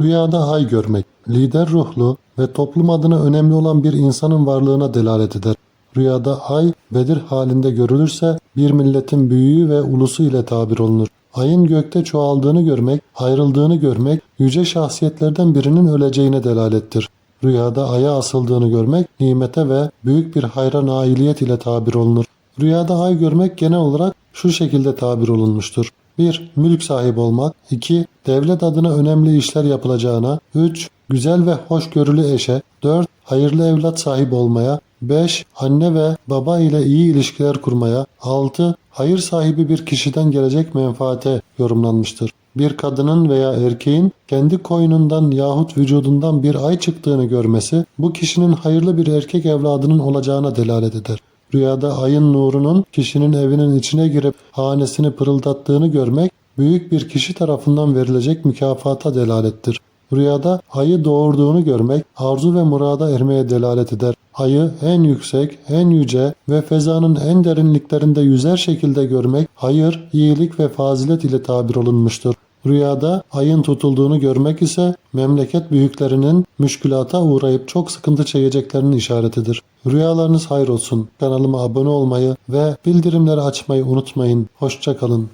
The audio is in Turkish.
Rüyada ay görmek, lider ruhlu ve toplum adına önemli olan bir insanın varlığına delalet eder. Rüyada ay Bedir halinde görülürse bir milletin büyüğü ve ulusu ile tabir olunur. Ayın gökte çoğaldığını görmek, ayrıldığını görmek yüce şahsiyetlerden birinin öleceğine delalettir. Rüyada aya asıldığını görmek nimete ve büyük bir hayra nailiyet ile tabir olunur. Rüyada ay görmek genel olarak şu şekilde tabir olunmuştur. 1. Mülk sahibi olmak. 2. Devlet adına önemli işler yapılacağına. 3. Güzel ve hoşgörülü eşe. 4. Hayırlı evlat sahibi olmaya. 5. Anne ve baba ile iyi ilişkiler kurmaya. 6. Hayır sahibi bir kişiden gelecek menfaate yorumlanmıştır. Bir kadının veya erkeğin kendi koynundan yahut vücudundan bir ay çıktığını görmesi bu kişinin hayırlı bir erkek evladının olacağına delalet eder. Rüyada ayın nurunun kişinin evinin içine girip hanesini pırıldattığını görmek büyük bir kişi tarafından verilecek mükafata delalettir. Rüyada ayı doğurduğunu görmek arzu ve murada ermeye delalet eder. Ayı en yüksek, en yüce ve fezanın en derinliklerinde yüzer şekilde görmek hayır, iyilik ve fazilet ile tabir olunmuştur. Rüyada ayın tutulduğunu görmek ise memleket büyüklerinin müşkülata uğrayıp çok sıkıntı çekeceklerinin işaretidir. Rüyalarınız hayır olsun. Kanalıma abone olmayı ve bildirimleri açmayı unutmayın. Hoşçakalın.